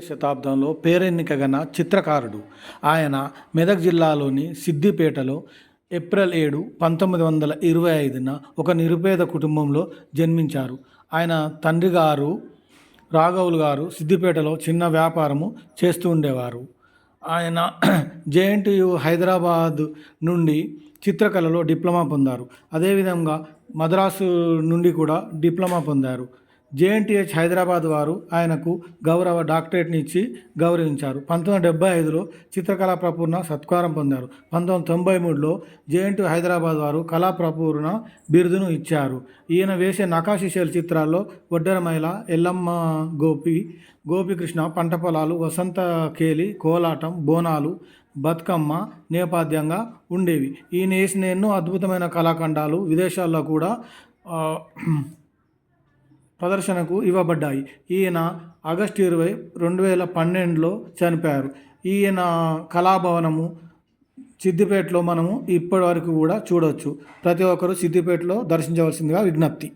శతాబ్దంలో పేరెన్నికగన చిత్రకారుడు. ఆయన మెదక్ జిల్లాలోని సిద్దిపేటలో ఏప్రిల్ ఏడు పంతొమ్మిది వందల ఇరవై ఐదున ఒక నిరుపేద కుటుంబంలో జన్మించారు. ఆయన తండ్రి గారు రాఘవులు గారు సిద్దిపేటలో చిన్న వ్యాపారము చేస్తూ ఉండేవారు. ఆయన జేఎన్టీయు హైదరాబాద్ నుండి చిత్రకళలో డిప్లొమా పొందారు. అదేవిధంగా మద్రాసు నుండి కూడా డిప్లొమా పొందారు. జేఎన్టీహెచ్ హైదరాబాద్ వారు ఆయనకు గౌరవ డాక్టరేట్ని ఇచ్చి గౌరవించారు. పంతొమ్మిది డెబ్బై ఐదులో చిత్రకళా ప్రపూర్ణ సత్కారం పొందారు. పంతొమ్మిది తొంభై మూడులో జేఎన్టీ హైదరాబాద్ వారు కళా ప్రపూర్ణ బిరుదును ఇచ్చారు. ఈయన వేసే నకాశీ చిత్రాల్లో ఒడ్డరమైల ఎల్లమ్మ గోపి గోపికృష్ణ పంట పొలాలు వసంత కేలి కోలాటం బోనాలు బతుకమ్మ నేపథ్యంగా ఉండేవి. ఈయన వేసిన ఎన్నో అద్భుతమైన కళాఖండాలు విదేశాల్లో కూడా ప్రదర్శనకు ఇవ్వబడ్డాయి. ఈయన ఆగస్టు ఇరవై రెండు వేల పన్నెండులో చనిపోయారు. ఈయన కళాభవనము సిద్దిపేటలో మనము ఇప్పటి వరకు కూడా చూడవచ్చు ప్రతి ఒక్కరూ సిద్దిపేటలో దర్శించవలసిందిగా విజ్ఞప్తి.